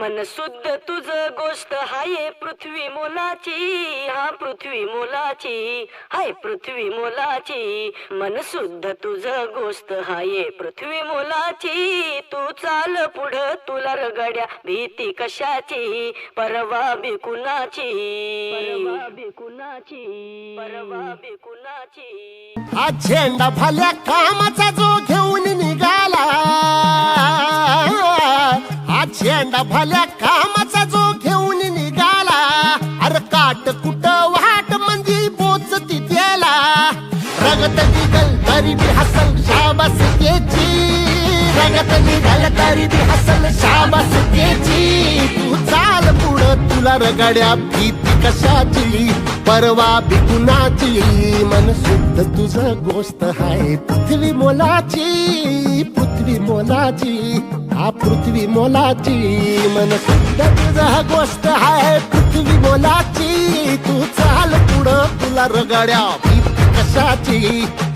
मन शुद्ध तुझ गोष्ट हाय पृथ्वी मोलाची हा पृथ्वी मोलाची हाय पृथ्वी मोलाची. मन शुद्ध तुझ गोष्ट हाय पृथ्वी मोलाची तू चाल पुढ तुला रगड्या भीती कशाची परवा बी कुणाची? परवा बी कुणाची? परवा बी कुणाची? हा झेंडा भल्या कामाचा जो शेंडा झेंडा भल्या कामाचा जो घेऊन निघाला. अरे काट कुट वाट म्हणजे बोच तिथेला रगत निघल तरी बी हसल शाबास त्याची. रगत निघल तरी बी हसल शाबास त्याची. तू चाल पुढं तुला रगड्या भीती कशाची? परवा बी कुणाची? मन शुद्ध तुझ गोष्ट हाय पृथ्वी मोलाची पृथ्वी मोलाची. हा पृथ्वी मोलाची मन शुद्ध गोष्ट हाय पृथ्वी मोलाची. तू चाल पुढं तुला रगड्या कशाची?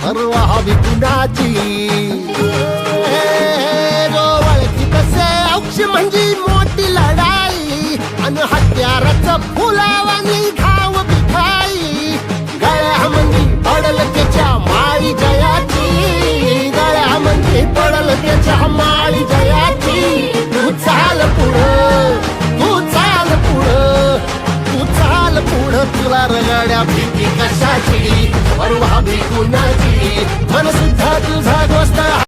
परवा हवी कुणाची? ओळखी कसे औक्ष म्हणजे मोठी लढाई. आणि हत्याराचं फुलावानी घाव बिठाई गळ्यामध्ये म्हणजे पडल त्याच्या माई जयाची. गळ्यामध्ये म्हणजे पडल त्याच्या माई पुढं तुला भीती कशाची? परवा भी कुणाची?